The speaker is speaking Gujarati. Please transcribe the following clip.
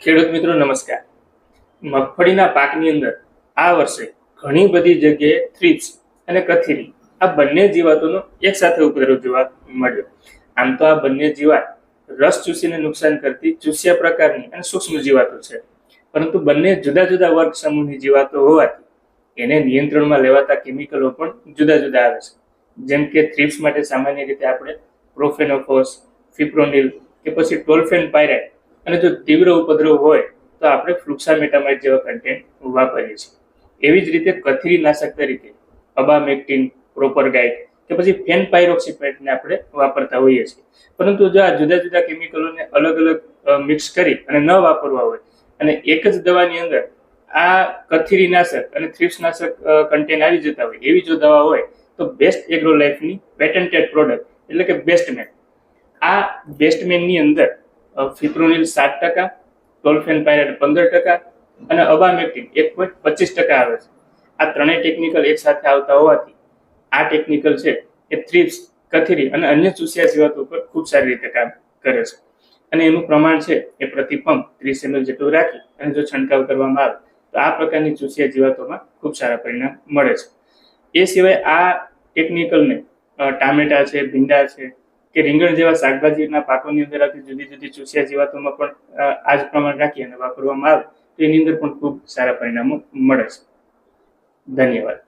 ખેડૂત મિત્રો, નમસ્કાર. મગફળીના પાકની અંદર આ વર્ષે ઘણી બધી જગ્યાએ થ્રીપ્સ અને કથીરી આ બંને જીવાતોનો એકસાથે ઉપદ્રવ જોવા મળ્યો. આમ તો આ બંને જીવાત રસ ચૂસીને નુકસાન કરતી ચૂસ્યા પ્રકારની અને સૂક્ષ્મ જીવાતો છે. પરંતુ બંને જુદા જુદા વર્ગ સમૂહની જીવાતો હોવાથી એને નિયંત્રણમાં લેવાતા કેમિકલો પણ જુદા જુદા આવે છે. જેમ કે થ્રીપ્સ માટે સામાન્ય રીતે આપણે પ્રોફેનોફોસ ફિપ્રોનિલ કે પછી ટોલ્ફેન પાયરાઇડ અને જો તીવ્ર ઉપદ્રવ હોય, તો આપણે ફ્લુક્સામેટામાઇડ જેવા કન્ટેન્ટ વાપરીએ છીએ. એવી જ રીતે કથરી નાશક તરીકે અબામેક્ટિન પ્રોપર ગાઇડ કે પછી ફેન પાયરોક્સિપેટને આપણે વાપરતા હોઈએ છીએ. પરંતુ જો આ જુદા જુદા કેમિકલોને અલગ અલગ મિક્સ કરી અને ન વાપરવા હોય, અને એક જ દવાની અંદર આ કથીરી નાશક અને થ્રિપ્સ નાશક કન્ટેન આવી જતા હોય, એવી જો દવા હોય, તો બેસ્ટ એગ્રો લાઈફની પેટન્ટેડ પ્રોડક્ટ એટલે કે બેસ્ટમેન આ બેસ્ટમેનની અંદર ફિપ્રોનિલ સાત ટકા ટોલ્ફેન પાયરેટ પંદર ટકા અને અબામેક્ટિન એક પોઈન્ટ પચીસ ટકા આવે છે. આ ત્રણેય ટેકનિકલ એક સાથે આવતા હોવાથી આ ટેકનિકલ છે એ થ્રીપ્સ કથીરી અને અન્ય ચૂસિયા જીવાતો ઉપર ખૂબ સારી રીતે કામ કરે છે. અને એનું પ્રમાણ છે એ પ્રતિ પંપ ત્રીસ એમએલ જેટલું રાખી અને જો છંટકાવ કરવામાં આવે, તો આ પ્રકારની ચૂસિયા જીવાતોમાં ખૂબ સારા પરિણામ મળે છે. એ સિવાય આ ટેકનિકલને ટામેટા છે, ભીંડા છે કે રીંગણ જેવા શાકભાજીના પાકોની અંદર આવતી જુદી જુદી ચૂસ્યા જીવાતોમાં પણ આ જ પ્રમાણ રાખી અને વાપરવામાં આવે, તો એની અંદર પણ ખૂબ સારા પરિણામો મળે છે. ધન્યવાદ.